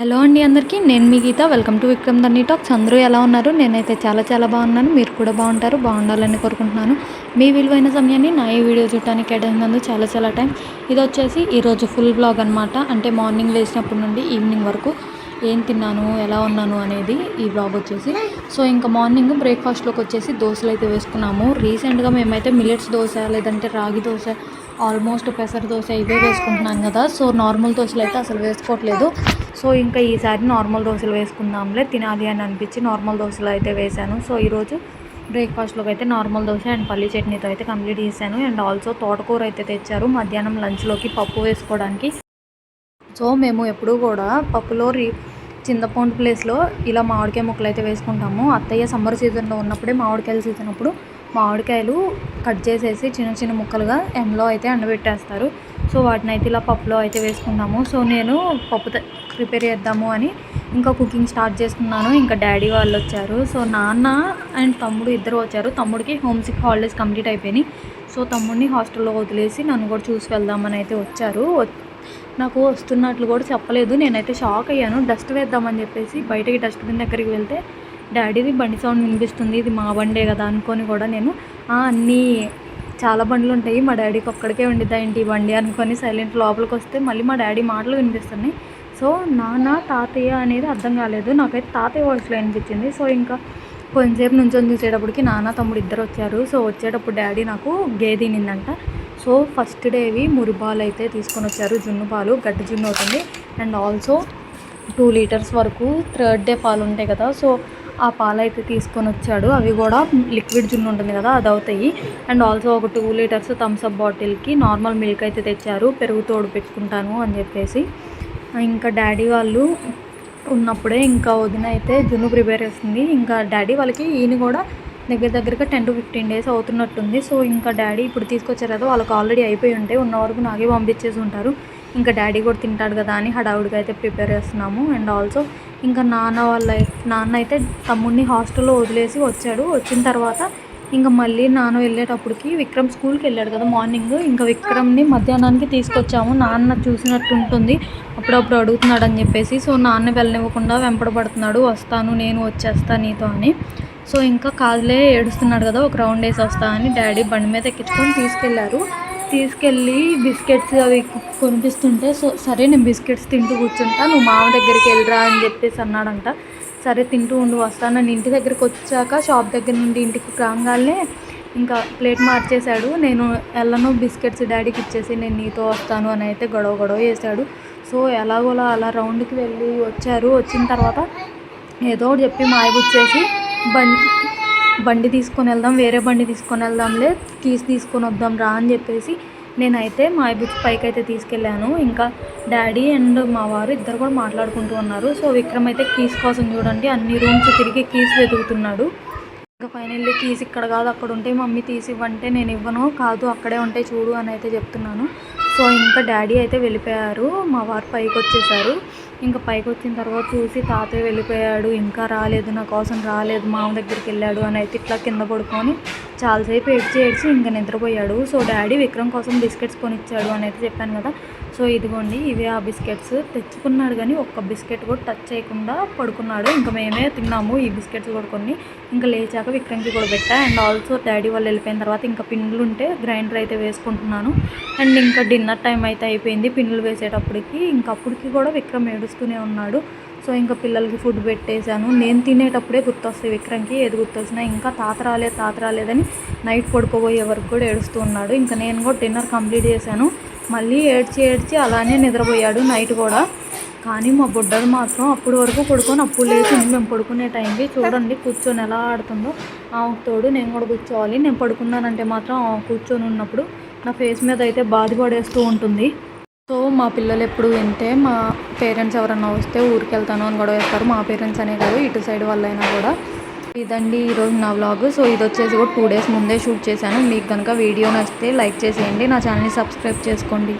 Hello అండి అందరికీ నేను మీ Geetha. Welcome to Vikram Dharni talks. అందరూ ఎలా ఉన్నారు? నేనైతే చాలా చాలా బాగున్నాను. మీరు కూడా బాగుంటారు బాగుండాలని కోరుకుంటున్నాను. మీ విలువైన సమయాన్ని నా ఈ వీడియో చూడటానికి కేటాయినందుకు చాలా చాలా టైం ఇది వచ్చేసి ఈరోజు ఫుల్ బ్లాగ్ అనమాట అంటే మార్నింగ్ లేచినప్పటి నుండి ఈవినింగ్ వరకు ఏం తిన్నాను ఎలా ఉన్నాను అనేది ఈ బ్లాగ్ వచ్చేసి. సో ఇంకా మార్నింగ్ బ్రేక్ఫాస్ట్లోకి వచ్చేసి దోశలు అయితే వేసుకున్నాము. రీసెంట్గా మేమైతే మిల్లెట్స్ దోశ లేదంటే రాగి దోశ ఆల్మోస్ట్ పెసర దోశ ఇవే వేసుకుంటున్నాం కదా. సో నార్మల్ దోశలు అయితే అసలు వేసుకోవట్లేదు. సో ఇంకా ఈసారి నార్మల్ దోశలు వేసుకుందాంలే తినాలి అని అనిపించి నార్మల్ దోశలు అయితే వేశాను. సో ఈరోజు బ్రేక్ఫాస్ట్లోకి అయితే నార్మల్ దోశ అండ్ పల్లీ చట్నీతో అయితే కంప్లీట్ చేశాను. అండ్ ఆల్సో తోటకూర అయితే తెచ్చారు మధ్యాహ్నం లంచ్లోకి పప్పు వేసుకోవడానికి. సో మేము ఎప్పుడూ కూడా పప్పులో రీ చింతపండు ప్లేస్లో ఇలా మామిడికాయ ముక్కలు అయితే వేసుకుంటాము. అత్తయ్య సమ్మర్ సీజన్లో ఉన్నప్పుడే మామిడికాయలు సీజన్ అప్పుడు మామిడికాయలు కట్ చేసేసి చిన్న చిన్న ముక్కలుగా ఎండలో అయితే ఎండబెట్టేస్తారు. సో వాటిని అయితే ఇలా పప్పులో అయితే వేసుకున్నాము సో నేను పప్పు ప్రిపేర్ చేద్దాము అని ఇంకా కుకింగ్ స్టార్ట్ చేస్తున్నాను ఇంకా డాడీ వాళ్ళు వచ్చారు. సో నాన్న అండ్ తమ్ముడు ఇద్దరు వచ్చారు. తమ్ముడికి హోమ్ సిక్ హాలిడేస్ కంప్లీట్ అయిపోయినాయి. సో తమ్ముడిని హాస్టల్లో వదిలేసి నన్ను కూడా చూసి వెళ్దామని అయితే వచ్చారు. నాకు వస్తున్నట్లు కూడా చెప్పలేదు. నేనైతే షాక్ అయ్యాను. డస్ట్ వేద్దామని చెప్పేసి బయటకి డస్ట్బిన్ దగ్గరికి వెళ్తే డాడీది బండి సౌండ్ వినిపిస్తుంది ఇది మా బండే కదా అనుకొని కూడా నేను అన్నీ చాలా బండ్లు ఉంటాయి మా డాడీకి ఒక్కడికే ఉండిద్దా ఏంటి బండి? అనుకొని సైలెంట్ లోపలికి వస్తే మళ్ళీ మా డాడీ మాటలు వినిపిస్తున్నాయి. సో నాన్న తాతయ్య అనేది అర్థం కాలేదు. నాకైతే తాతయ్య వాయిస్లో అనిపించింది సో ఇంకా కొంచెంసేపు నుంచొని చూసేటప్పటికి నాన్న తమ్ముడు ఇద్దరు వచ్చారు. సో వచ్చేటప్పుడు డాడీ నాకు గేదె నిందంట సో ఫస్ట్ డేవి మురిపాలు అయితే తీసుకొని వచ్చారు. జున్ను పాలు గడ్డి జున్ను అవుతుంది అండ్ ఆల్సో టూ లీటర్స్ వరకు థర్డ్ డే పాలు ఉంటాయి కదా. సో ఆ పాలు అయితే తీసుకొని వచ్చాడు. అవి కూడా లిక్విడ్ జున్ను ఉంటుంది కదా అది అవుతాయి. అండ్ ఆల్సో ఒక టూ లీటర్స్ థమ్స్అప్ బాటిల్కి నార్మల్ మిల్క్ అయితే తెచ్చారు. పెరుగు తోడు పెట్టుకుంటాను అని చెప్పేసి. ఇంకా డాడీ వాళ్ళు ఉన్నప్పుడే ఇంకా వదిన అయితే జున్ను ప్రిపేర్ చేస్తుంది. ఇంకా డాడీ వాళ్ళకి ఈయన కూడా దగ్గర దగ్గరగా టెన్ టు ఫిఫ్టీన్ డేస్ అవుతున్నట్టుంది. సో ఇంకా డాడీ ఇప్పుడు తీసుకొచ్చారు కదా వాళ్ళకి ఆల్రెడీ అయిపోయి ఉంటే ఉన్న వరకు నాకే పంపించేసి ఉంటారు. ఇంకా డాడీ కూడా తింటాడు కదా అని హడావుడిగా అయితే ప్రిపేర్ చేస్తున్నాము. అండ్ ఆల్సో ఇంకా నాన్న వాళ్ళ నాన్న అయితే తమ్ముడిని హాస్టల్లో వదిలేసి వచ్చాడు. వచ్చిన తర్వాత ఇంకా మళ్ళీ నాన్న వెళ్ళేటప్పటికి విక్రమ్ స్కూల్కి వెళ్ళాడు కదా మార్నింగ్. ఇంకా విక్రమ్ని మధ్యాహ్నానికి తీసుకొచ్చాము. నాన్న చూసినట్టు ఉంటుంది. అప్పుడప్పుడు అడుగుతున్నాడు అని చెప్పేసి. సో నాన్న వెళ్ళనివ్వకుండా వెంపడబడుతున్నాడు. వస్తాను నేను వచ్చేస్తా నీతో అని. సో ఇంకా కాదులే ఏడుస్తున్నాడు కదా ఒక రౌండ్ వేసి వస్తా అని డాడీ బండి మీద ఎక్కించుకొని తీసుకెళ్ళారు తీసుకెళ్ళి బిస్కెట్స్ అవి కొనిపిస్తుంటే సో సరే నేను బిస్కెట్స్ తింటూ కూర్చుంటా నువ్వు మామ దగ్గరికి వెళ్ళరా అని చెప్పేసి అన్నాడంట. సరే తింటూ ఉండి వస్తాను నేను ఇంటి దగ్గరికి వచ్చాక షాప్ దగ్గర నుండి ఇంటికి రాగానే ఇంకా ప్లేట్ మార్చేశాడు. నేను ఎల్లనో బిస్కెట్స్ డాడీకి ఇచ్చేసి నేను నీతో వస్తాను అని అయితే గొడవ గొడవ చేశాడు. సో ఎలాగోలా అలా రౌండ్కి వెళ్ళి వచ్చారు. వచ్చిన తర్వాత ఏదో ఒకటి చెప్పి మాయబుచ్చేసి బండి బండి తీసుకొని వెళ్దాం వేరే బండి తీసుకొని వెళ్దాంలే కీస్ తీసుకొని వద్దాం రా అని చెప్పేసి నేనైతే మా బుక్ పైకి అయితే తీసుకెళ్ళాను. ఇంకా డాడీ అండ్ మా వారు ఇద్దరు కూడా మాట్లాడుకుంటూ ఉన్నారు. సో విక్రమ్ అయితే కీస్ కోసం చూడండి అన్ని రూమ్స్ తిరిగి కీస్ వెతుకుతున్నాడు. ఇంకా ఫైనల్లీ కీస్ ఇక్కడ కాదు అక్కడ ఉంటే మమ్మీ తీసి ఇవ్వంటే నేను ఇవ్వను కాదు అక్కడే ఉంటే చూడు అని అయితే చెప్తున్నాను. సో ఇంకా డాడీ అయితే వెళ్ళిపోయారు మా వారు పైకి వచ్చేసారు. ఇంకా పైకి వచ్చిన తర్వాత చూసి తాతయ్య వెళ్ళిపోయాడు ఇంకా రాలేదు నా కోసం రాలేదు మామ దగ్గరికి వెళ్ళాడు అని అయితే ఇట్లా కింద పడుకొని చాలాసేపు ఏడ్చి ఏడ్చి ఇంకా నిద్రపోయాడు. సో డాడీ విక్రమ్ కోసం బిస్కెట్స్ కొనిచ్చాడు అనేది చెప్పాను కదా. సో ఇదిగోండి ఇవే ఆ బిస్కెట్స్. తెచ్చుకున్నాడు కానీ ఒక్క బిస్కెట్ కూడా టచ్ చేయకుండా పడుకున్నాడు. ఇంకా మేమే తిన్నాము ఈ బిస్కెట్స్ కూడా కొన్ని. ఇంకా లేచాక విక్రమ్కి కూడా పెట్టా. అండ్ ఆల్సో డాడీ వాళ్ళు వెళ్ళిపోయిన తర్వాత ఇంకా పిండ్లు ఉంటే గ్రైండర్ అయితే వేసుకుంటున్నాను. అండ్ ఇంకా డిన్నర్ టైం అయితే అయిపోయింది. పిండ్లు వేసేటప్పటికి ఇంకా అప్పటికి కూడా విక్రమ్ ఏడుస్తూనే ఉన్నాడు. సో ఇంకా పిల్లలకి ఫుడ్ పెట్టేశాను. నేను తినేటప్పుడే గుర్తొస్తాయి విక్రమ్కి ఏది గుర్తొచ్చినా ఇంకా తాత రాలేదు తాత రాలేదని నైట్ పడుకోబోయే వరకు కూడా ఏడుస్తూ ఉన్నాడు. ఇంకా నేను కూడా డిన్నర్ కంప్లీట్ చేశాను. మళ్ళీ ఏడ్చి ఏడ్చి అలానే నిద్రపోయాడు నైట్ కూడా. కానీ మా బుడ్డడు మాత్రం అప్పుడు వరకు పడుకొని అప్పుడు లేచి మేము పడుకునే టైంకి చూడండి కూర్చొని ఎలా ఆడుతుందో. ఆమెకు తోడు నేను కూడా కూర్చోవాలి. నేను పడుకున్నానంటే మాత్రం కూర్చొని ఉన్నప్పుడు నా ఫేస్ మీద అయితే బాధపడేస్తూ ఉంటుంది. సో మా పిల్లలు ఎప్పుడు వింటే మా పేరెంట్స్ ఎవరన్నా వస్తే ఊరికి వెళ్తాను అని కూడా వేస్తారు. మా పేరెంట్స్ అనే కాదు ఇటు సైడ్ వాళ్ళైనా కూడా. ఇదండి ఈరోజు నా వ్లాగ్ సో ఇది వచ్చేసి కూడా టూ డేస్ ముందే షూట్ చేశాను. మీకు కనుక వీడియో నచ్చితే లైక్ చేసేయండి. నా ఛానల్ని సబ్స్క్రైబ్ చేసుకోండి.